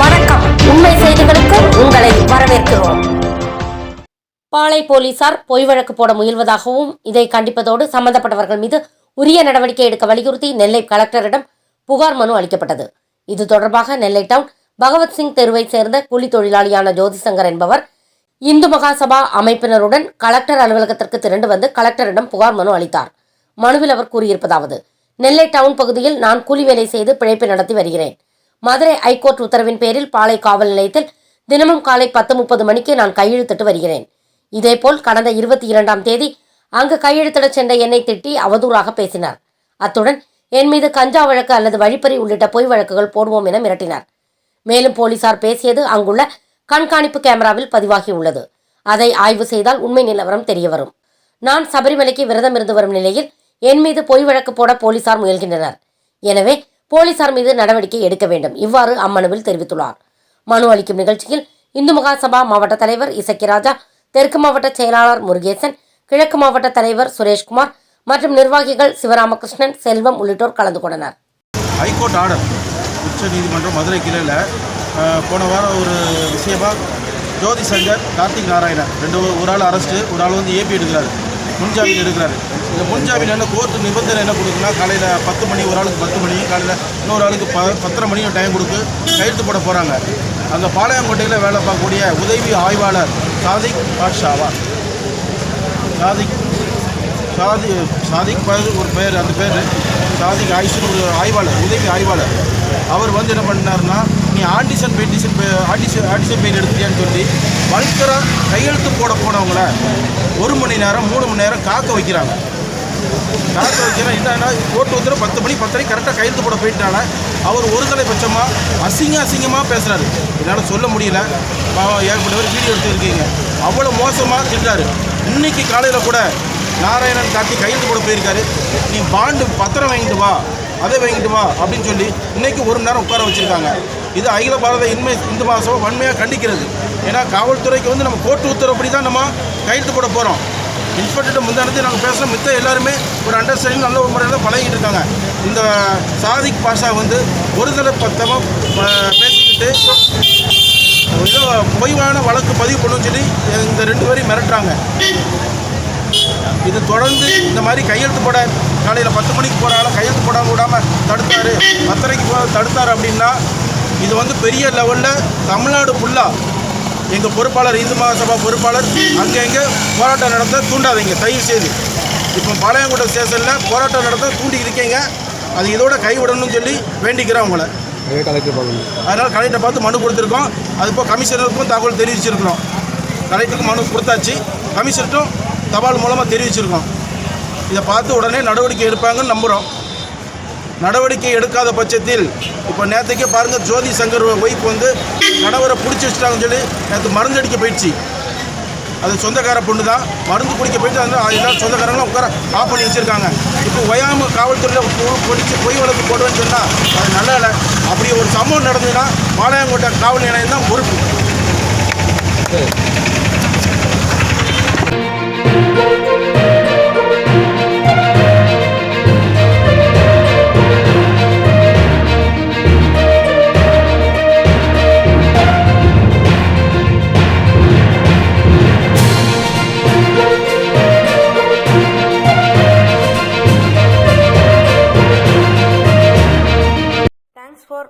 வணக்கம். உண்மை செய்திகளுக்கு உங்களை வரவேற்கிறோம். பாளை போலீசார் பொய் வழக்கு போட முயல்வதாகவும் இதை கண்டிப்பதோடு சம்பந்தப்பட்டவர்கள் மீது உரிய நடவடிக்கை எடுக்க வலியுறுத்தி நெல்லை கலெக்டரிடம் புகார் மனு அளிக்கப்பட்டது. இது தொடர்பாக நெல்லை டவுன் பகவத்சிங் தெருவை சேர்ந்த கூலி தொழிலாளியான ஜோதிசங்கர் என்பவர் இந்து மகாசபா அமைப்பினருடன் கலெக்டர் அலுவலகத்திற்கு திரண்டு வந்து கலெக்டரிடம் புகார் மனு அளித்தார். மனுவில் அவர் கூறியிருப்பதாவது நெல்லை டவுன் பகுதியில் நான் கூலி வேலை செய்து பிழைப்பு நடத்தி வருகிறேன். மதுரை ஐகோர்ட் உத்தரவின் பேரில் பாளை காவல் நிலையத்தில் தினமும் காலை பத்து முப்பது மணிக்கு நான் கையெழுத்திட்டு வருகிறேன். இதேபோல் கடந்த இருபத்தி இரண்டாம் தேதி அங்கு கையெழுத்திடச் சென்ற என்னை திட்டி அவதூறாக பேசினார். அத்துடன் என் மீது கஞ்சா வழக்கு அல்லது வழிப்பறி உள்ளிட்ட பொய் வழக்குகள் போடுவோம் என மிரட்டினார். மேலும் போலீசார் பேசியது அங்குள்ள கண்காணிப்பு கேமராவில் பதிவாகியுள்ளது அதை ஆய்வு செய்தால் உண்மை நிலவரம் தெரியவரும் நான் சபரிமலைக்கு விரதம் இருந்து வரும் நிலையில் என் மீது பொய் வழக்கு போட போலீசார் முயல்கின்றனர். எனவே போலீசார் மீது நடவடிக்கை எடுக்க வேண்டும். இவ்வாறு அம்மனுவில் தெரிவித்துள்ளார். மனு அளிக்கும் நிகழ்ச்சியில் இந்து மகாசபா மாவட்ட தலைவர் இசக்கிராஜா தெற்கு மாவட்ட செயலாளர் முருகேசன் கிழக்கு மாவட்ட தலைவர் சுரேஷ்குமார் மற்றும் நிர்வாகிகள் சிவராமகிருஷ்ணன் செல்வம் உள்ளிட்டோர் கலந்து கொண்டனர். High court order. உச்ச நீதிமன்றம் மதுரை கிளையில் போன வாரம் ஒரு விஷயமா ஜோதி சங்கர் கார்த்திக் நாராயணன் ரெண்டு ஒரு ஆள் அரெஸ்ட்டு ஒரு ஆள் வந்து ஏபி எடுக்கிறாரு. முன்ஜாமீன் எடுக்கிறாரு. இந்த முன்ஜாமீன் என்ன கோர்ட்டு நிபந்தனை என்ன கொடுக்குன்னா காலையில் பத்து மணி ஒரு ஆளுக்கு பத்து மணி காலையில் இன்னொரு ஆளுக்கு ப பத்தரை மணியும் டைம் கொடுத்து கையெழுத்து போட போகிறாங்க அந்த பாளையங்கோட்டையில் வேலை பார்க்கக்கூடிய உதவி ஆய்வாளர் சாதிக் பாட்ஷாவா சாதிக் சாதி சாதிக் பேர் ஒரு பேர் அந்த பேர் சாதிக் ஆயிஷன் ஒரு ஆய்வாளர் உதவி ஆய்வாளர். அவர் வந்து என்ன பண்ணார்னா நீ ஆண்டிசன் பெட்டிஷன் ஆண்டிசன் ஆண்டிசன் பெயிண்ட் எடுத்தியான்னு சொல்லி வல்கராக கையெழுத்து போட போனவங்கள ஒரு மணி நேரம் மூணு மணி நேரம் காக்க வைக்கிறாங்க. காக்க வைக்கிற என்னன்னா கோர்ட்டு வந்துடும் பத்து மணி பத்தரை கரெக்டாக கையெழுத்து போட போயிட்டால அவர் ஒரு தலைபட்சமாக அசிங்க அசிங்கமாக பேசுகிறாரு என்னால் சொல்ல முடியல. பாவம் ஏற்பட்டவர் வீடியோ எடுத்துருக்கீங்க. அவ்வளோ மோசமாக திட்டாரு. இன்னைக்கு காலையில் கூட நாராயணன் காட்டி கையெழுத்து போட போயிருக்காரு. நீ பாண்டு பத்திரம் வாங்கிட்டு வா அதை வாங்கிட்டு வா அப்படின்னு சொல்லி இன்னைக்கு ஒரு மணி நேரம் உட்கார வச்சுருக்காங்க. இது அகில பாரத இன்மை இந்து மாதம் வன்மையாக கண்டிக்கிறது. ஏன்னா காவல்துறைக்கு வந்து நம்ம கோர்ட்டு உத்தரப்படி தான் நம்ம கையெழுத்து போட போகிறோம் இன்ஸ்பெக்டர்கிட்ட முந்தானத்தை நாங்கள் பேசுகிறோம் மித்த எல்லாருமே ஒரு அண்டர்ஸ்டாண்டிங் நல்ல ஒரு முறையில் பழகிட்டு இருக்காங்க. இந்த சாதிக் பாஷா வந்து ஒரு தலை பத்தமாக பேசிக்கிட்டு பொய்வான வழக்கு பதிவு பண்ணுன்னு சொல்லி இந்த ரெண்டு பேரையும் மிரட்டுறாங்க. இது தொடர்ந்து இந்த மாதிரி கையெழுத்து போட காலையில் பத்து மணிக்கு போகிறாலும் கையெழுத்து போடாமல் விடாமல் தடுத்தாரு. பத்தரைக்கு போ தடுத்தார் அப்படின்னா இது வந்து பெரிய லெவலில் தமிழ்நாடு ஃபுல்லாக எங்கள் பொறுப்பாளர் இந்து மகாசபா பொறுப்பாளர் அங்கே எங்கே போராட்டம் நடத்த தூண்டாதீங்க தயவு செய்து. இப்போ பாளையங்கோட்டை ஸ்டேஷனில் போராட்டம் நடத்த தூண்டி இருக்கீங்க. அது இதோட கைவிடணும்னு சொல்லி வேண்டிக்கிறேன் உங்களை. அதனால் கலெக்டரை பார்த்து மனு கொடுத்துருக்கோம். அது இப்போ கமிஷனருக்கும் தகவல் தெரிவிச்சிருக்கிறோம். கலெக்டருக்கு மனு கொடுத்தாச்சு. கமிஷனர்ட்டும் தபால் மூலமாக தெரிவிச்சிருக்கோம். இதை பார்த்து உடனே நடவடிக்கை எடுப்பாங்கன்னு நம்புகிறோம் நடவடிக்கை எடுக்காத பட்சத்தில் இப்போ நேற்றுக்கே பாருங்கள் ஜோதி சங்கர் ஒய்ஃப் வந்து கணவரை பிடிச்சி வச்சுட்டாங்கன்னு சொல்லி நேற்று மருந்து அடிக்க போயிடுச்சு. அது சொந்தக்கார பொண்ணு தான் மருந்து குடிக்க போயிட்டு அந்த எல்லாரும் சொந்தக்காரங்களும் உட்கார ஆஃப் பண்ணி வச்சுருக்காங்க. இப்போ ஒயாம காவல்துறையில் பொடிச்சு பொய் வழக்கு போடுவேன்னு சொன்னால் அது நல்ல இல்லை. அப்படி ஒரு சம்பவம் நடந்ததுன்னா பாளையங்கோட்டை காவல் நிலையம் தான் பொறுப்பு.